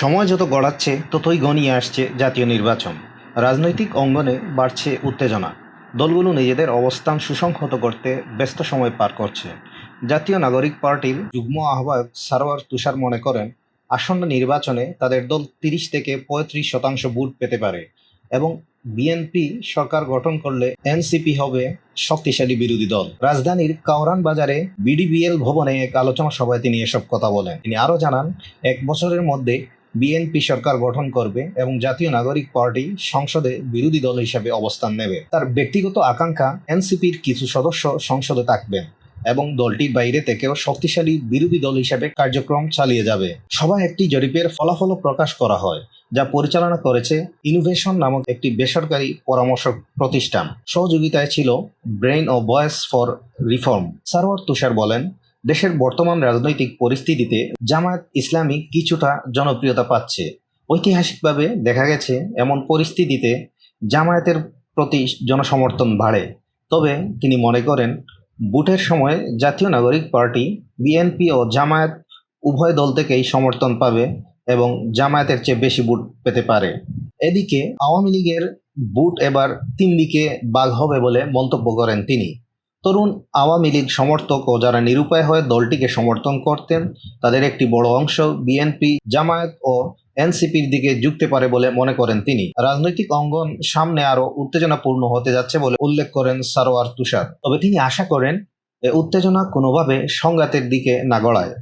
সময় যত গড়াচ্ছে, ততই ঘনিয়ে আসছে জাতীয় নির্বাচন। রাজনৈতিক অঙ্গনে বাড়ছে উত্তেজনা। দলগুলো নিজেদের অবস্থান সুসংহত করতে ব্যস্ত সময় পার করছে। জাতীয় নাগরিক পার্টির যুগ্ম আহ্বায়ক সারোয়ার তুষার মনে করেন, আসন্ন নির্বাচনে তাদের দল তিরিশ থেকে পঁয়ত্রিশ শতাংশ ভোট পেতে পারে এবং বিএনপি সরকার গঠন করলে এনসিপি হবে শক্তিশালী বিরোধী দল। রাজধানীর কাওরান বাজারে বিডিবিএল ভবনে এক আলোচনা সভায় তিনি এসব কথা বলেন। তিনি আরও জানান, এক বছরের মধ্যে বিএনপি সরকার গঠন করবে এবং জাতীয় নাগরিক পার্টি সংসদে বিরোধী দল হিসেবে অবস্থান নেবে। তার ব্যক্তিগত আকাঙ্ক্ষা এনসিপির কিছু সদস্য সংসদে থাকবেন এবং দলটির বাইরে থেকেও শক্তিশালী বিরোধী দল হিসাবে কার্যক্রম চালিয়ে যাবে। সভায় একটি জরিপের ফলাফলও প্রকাশ করা হয়, যা পরিচালনা করেছে ইনোভেশন নামক একটি বেসরকারি পরামর্শ প্রতিষ্ঠান। সহযোগিতায় ছিল brain O voice for reform Sarowar Tushar বলেন দেশের বর্তমান রাজনৈতিক পরিস্থিতিতে জামায়াত ইসলামী কিছুটা জনপ্রিয়তা পাচ্ছে। ঐতিহাসিকভাবে দেখা গেছে, এমন পরিস্থিতিতে জামায়াতের প্রতি জনসমর্থন বাড়ে। তবে তিনি মনে করেন ভোটের সময় জাতীয় নাগরিক পার্টি, বিএনপি ও জামায়াত উভয় দল থেকেই সমর্থন পাবে এবং জামায়াতের চেয়ে বেশি ভোট পেতে পারে। এদিকে আওয়ামী লীগের ভোট এবার তিন দিকে বাঘ হবে বলে মন্তব্য করেন তিনি। তরুণ আওয়ামী লীগ সমর্থক ও যারা নিরুপায় হয়ে দলটিকে সমর্থন করতেন, তাদের একটি বড় অংশ বিএনপি জামায়াত ও এনসিপির দিকে যুক্তে পারে বলে মনে করেন তিনি। রাজনৈতিক অঙ্গন সামনে আরও উত্তেজনাপূর্ণ হতে যাচ্ছে বলে উল্লেখ করেন সারোয়ার তুষার। তবে তিনি আশা করেন, এ উত্তেজনা কোনোভাবে সংঘাতের দিকে না গড়ায়।